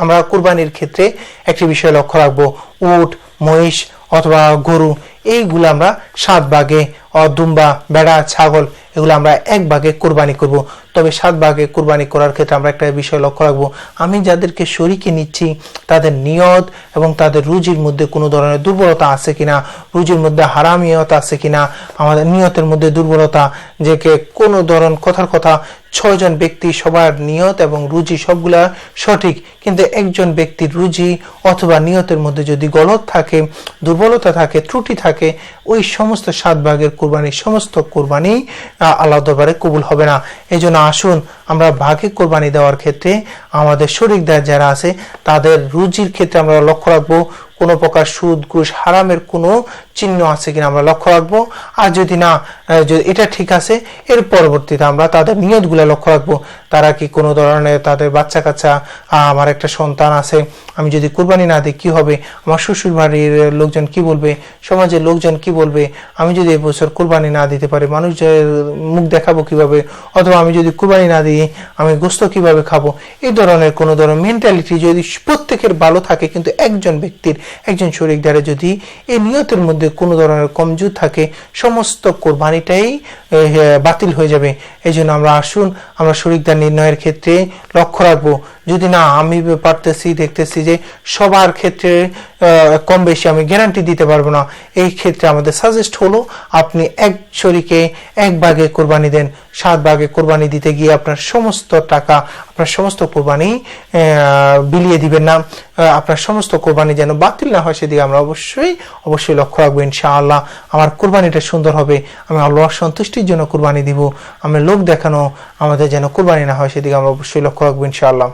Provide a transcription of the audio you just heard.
আমরা কুরবানির ক্ষেত্রে একটি বিষয় লক্ষ্য রাখব। উট, মহিষ অথবা গরু, এইগুলো আমরা সাত ভাগে দুম্বা বেড়া ছাগল এগুলো আমরা এক ভাগে কোরবানি করব। তবে সাত ভাগে কোরবানি করার ক্ষেত্রে আমরা একটা বিষয় লক্ষ্য রাখব। আমি যাদেরকে শরিকে নিচ্ছি, তাদের নিয়ত এবং তাদের রুজির মধ্যে কোনো ধরনের দুর্বলতা আছে কিনা, রুজির মধ্যে হারামিয়ত আছে কিনা, আমাদের নিয়তের মধ্যে দুর্বলতা, যে কে কোনো ধরন কথার কথা ছয়জন ব্যক্তি সবার নিয়ত এবং রুজি সবগুলা সঠিক, কিন্তু একজন ব্যক্তির রুজি অথবা নিয়তের মধ্যে যদি গলত থাকে, দুর্বলতা থাকে, ত্রুটি থাকে, ওই সমস্ত সাত ভাগের কোরবানির সমস্ত কোরবানি আহ, আল্লাহ দরবারে কবুল হবে না। এই জন্য আসুন আমরা ভাগে কোরবানি দেওয়ার ক্ষেত্রে আমাদের শরীর শরিকদার যারা আছে তাদের রুজির ক্ষেত্রে আমরা লক্ষ্য রাখব। কোনো প্রকার সুদ, ঘুষ, হারামের কোনো চিহ্ন আছে কিনা আমরা লক্ষ্য রাখব। আর যদি না এটা ঠিক আছে, এর পরবর্তীতে আমরা তাদের নিয়তগুলো লক্ষ্য রাখব। তারা কি কোনো ধরনের তাদের বাচ্চা কাচ্চা আমার একটা সন্তান আছে, আমি যদি কুরবানি না দিই, কি হবে? আমার শ্বশুর বাড়ির লোকজন কি বলবে? সমাজের লোকজন কি বলবে? আমি যদি এবছর কুরবানি না দিতে পারি মানুষ মুখ দেখাবো কীভাবে? অথবা আমি যদি কুরবানি না দিই, আমি গোস্ত কীভাবে খাব? এই ধরনের কোনো ধরনের মেন্টালিটি যদি প্রত্যেকের ভালো থাকে, কিন্তু একজন ব্যক্তির একজন শরিকদারে যদি এই নিয়তের মধ্যে কোনো ধরনের কমজোর থাকে, সমস্ত কোরবানিটাই বাতিল হয়ে যাবে। এই জন্য আমরা আসুন, আমরা শরিকদার নির্ণয়ের ক্ষেত্রে লক্ষ্য রাখব। যদি না, আমি পারতেছি, দেখতেছি যে সবার ক্ষেত্রে কম বেশি আমি গ্যারান্টি দিতে পারব না। এই ক্ষেত্রে আমাদের সাজেস্ট হলো, আপনি এক শরীকে এক ভাগে কোরবানি দেন, সাত ভাগে কোরবানি দিতে গিয়ে আপনার সমস্ত টাকা আপনার সমস্ত কোরবানি বিলিয়ে দিবেন না। আপনার সমস্ত কোরবানি যেন বাতিল না হয়, সেদিকে আমরা অবশ্যই অবশ্যই লক্ষ্য রাখব ইনশাআল্লাহ। আমার কোরবানিটা সুন্দর হবে। আমি আল্লাহর সন্তুষ্টির জন্য কোরবানি দিব। আমি লোক দেখানো, আমাদের যেন কোরবানি না হয়, সেদিকে আমরা অবশ্যই লক্ষ্য রাখব ইনশাআল্লাহ।